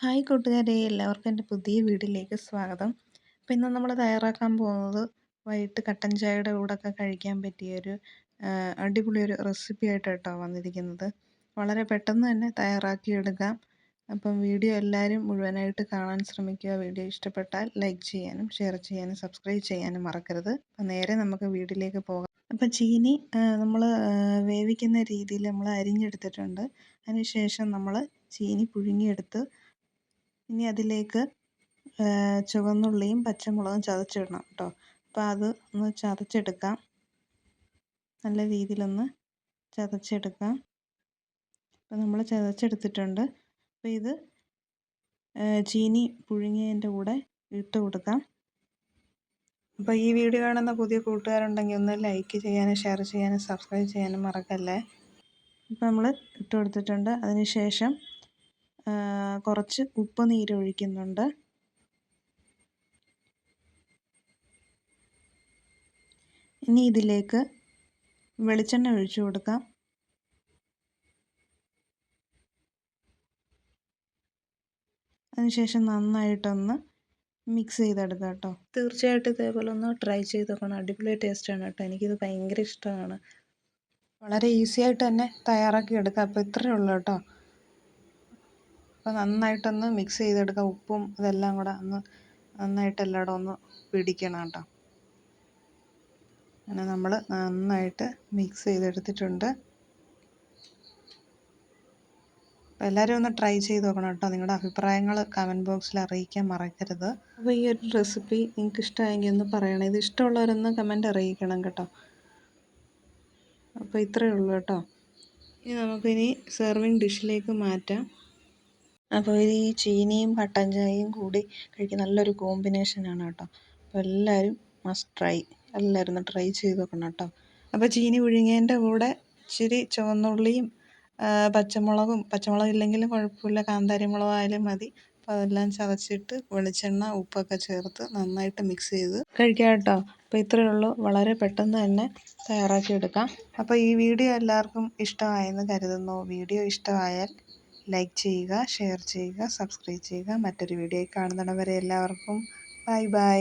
Hi കൂട്ടുകാരെ എല്ലാവർക്കും എന്റെ പുതിയ വീട്ടിലേക്ക് സ്വാഗതം. അപ്പോൾ ഇന്ന് നമ്മൾ തയ്യാറാക്കാൻ പോകുന്നത് വൈകിട്ട് കട്ടൻ ചായയുടെ കൂടെയൊക്കെ കഴിക്കാൻ പറ്റിയൊരു അടിപൊളി ഒരു റെസിപ്പി ആയിട്ട് കേട്ടോ വന്നിരിക്കുന്നത്. വളരെ പെട്ടെന്ന് തന്നെ തയ്യാറാക്കിയെടുക്കാം അപ്പം വീഡിയോ എല്ലാവരും മുഴുവനായിട്ട് കാണാൻ ശ്രമിക്കുക. വീഡിയോ ഇഷ്ടപ്പെട്ടാൽ ലൈക്ക് ചെയ്യാനും ഷെയർ ചെയ്യാനും സബ്സ്ക്രൈബ് ചെയ്യാനും മറക്കരുത്. അപ്പം നേരെ നമുക്ക് വീട്ടിലേക്ക് പോകാം. അപ്പം ചീനി നമ്മൾ വേവിക്കുന്ന രീതിയിൽ നമ്മൾ അരിഞ്ഞെടുത്തിട്ടുണ്ട്. അതിനുശേഷം നമ്മൾ ചീനി പുഴുങ്ങിയെടുത്ത് ഇനി അതിലേക്ക് ചുവന്നുള്ളിയും പച്ചമുളകും ചതച്ചിടണം കേട്ടോ. അപ്പോൾ അത് ഒന്ന് ചതച്ചെടുക്കാം. നല്ല രീതിയിലൊന്ന് ചതച്ചെടുക്കാം. അപ്പോൾ നമ്മൾ ചതച്ചെടുത്തിട്ടുണ്ട്. അപ്പോൾ ഇത് ചീനി പുഴുങ്ങിയതിന്റെ കൂടെ ഇട്ട് കൊടുക്കാം. അപ്പോൾ ഈ വീഡിയോ കാണുന്ന പുതിയ കൂട്ടുകാരുണ്ടെങ്കിൽ ഒന്ന് ലൈക്ക് ചെയ്യാനും ഷെയർ ചെയ്യാനും സബ്സ്ക്രൈബ് ചെയ്യാനും മറക്കല്ലേ. അപ്പോൾ നമ്മൾ ഇട്ട് കൊടുത്തിട്ടുണ്ട്. അതിന് ശേഷം കുറച്ച് ഉപ്പ് നീരൊഴിക്കുന്നുണ്ട്. ഇനി ഇതിലേക്ക് വെളിച്ചെണ്ണ ഒഴിച്ചു കൊടുക്കാം. അതിനുശേഷം നന്നായിട്ടൊന്ന് മിക്സ് ചെയ്തെടുക്കാം കേട്ടോ. തീർച്ചയായിട്ടും ഇതേപോലെ ഒന്ന് ട്രൈ ചെയ്ത് നോക്കണം. അടിപൊളി ടേസ്റ്റാണ് കേട്ടോ. എനിക്കിത് ഭയങ്കര ഇഷ്ടമാണ്. വളരെ ഈസി ആയിട്ട് തന്നെ തയ്യാറാക്കി എടുക്കാം. അപ്പോൾ ഇത്രയേ ഉള്ളൂ കേട്ടോ. അപ്പോൾ നന്നായിട്ടൊന്ന് മിക്സ് ചെയ്തെടുക്കുക ഉപ്പും ഇതെല്ലാം കൂടെ ഒന്ന് നന്നായിട്ട് എല്ലായിടും ഒന്ന് പിടിക്കണം കേട്ടോ. അങ്ങനെ നമ്മൾ നന്നായിട്ട് മിക്സ് ചെയ്തെടുത്തിട്ടുണ്ട്. അപ്പോൾ എല്ലാവരും ഒന്ന് ട്രൈ ചെയ്ത് നോക്കണം കേട്ടോ. നിങ്ങളുടെ അഭിപ്രായങ്ങൾ കമന്റ് ബോക്സിൽ അറിയിക്കാൻ മറക്കരുത്. അപ്പോൾ ഈ ഒരു റെസിപ്പി നിങ്ങൾക്ക് ഇഷ്ടമായെങ്കിൽ ഒന്ന് പറയണം. ഇത് ഇഷ്ടമുള്ളവരൊന്ന് കമന്റ് അറിയിക്കണം കേട്ടോ. അപ്പോൾ ഇത്രയേ ഉള്ളൂ കേട്ടോ. ഇനി നമുക്കിനി സെർവിങ് ഡിഷിലേക്ക് മാറ്റാം. അപ്പോൾ ഈ ചീനിയും കട്ടൻ ചായയും കൂടി കഴിക്കാൻ നല്ലൊരു കോമ്പിനേഷനാണ് കേട്ടോ. അപ്പോൾ എല്ലാവരും മസ്റ്റ് ട്രൈ എല്ലാവരും ഒന്ന് ട്രൈ ചെയ്ത് നോക്കണം കേട്ടോ. അപ്പോൾ ചീനി പുഴുങ്ങിയതിന്റെ കൂടെ ഇച്ചിരി ചുവന്നുള്ളിയും പച്ചമുളകും പച്ചമുളക് ഇല്ലെങ്കിലും കുഴപ്പമില്ല കാന്താരി മുളകായാലും മതി. അപ്പോൾ അതെല്ലാം ചതച്ചിട്ട് വെളിച്ചെണ്ണ ഉപ്പൊക്കെ ചേർത്ത് നന്നായിട്ട് മിക്സ് ചെയ്ത് കഴിക്കാം കേട്ടോ. അപ്പോൾ ഇത്രയേ ഉള്ളൂ. വളരെ പെട്ടെന്ന് തന്നെ തയ്യാറാക്കി എടുക്കാം. അപ്പോൾ ഈ വീഡിയോ എല്ലാവർക്കും ഇഷ്ടമായെന്ന് കരുതുന്നു. വീഡിയോ ഇഷ്ടമായാൽ ലൈക്ക് ചെയ്യുക ഷെയർ ചെയ്യുക സബ്സ്ക്രൈബ് ചെയ്യുക. മറ്റൊരു വീഡിയോയിൽ കാണുന്നിടം വരെ എല്ലാവർക്കും ബൈ ബൈ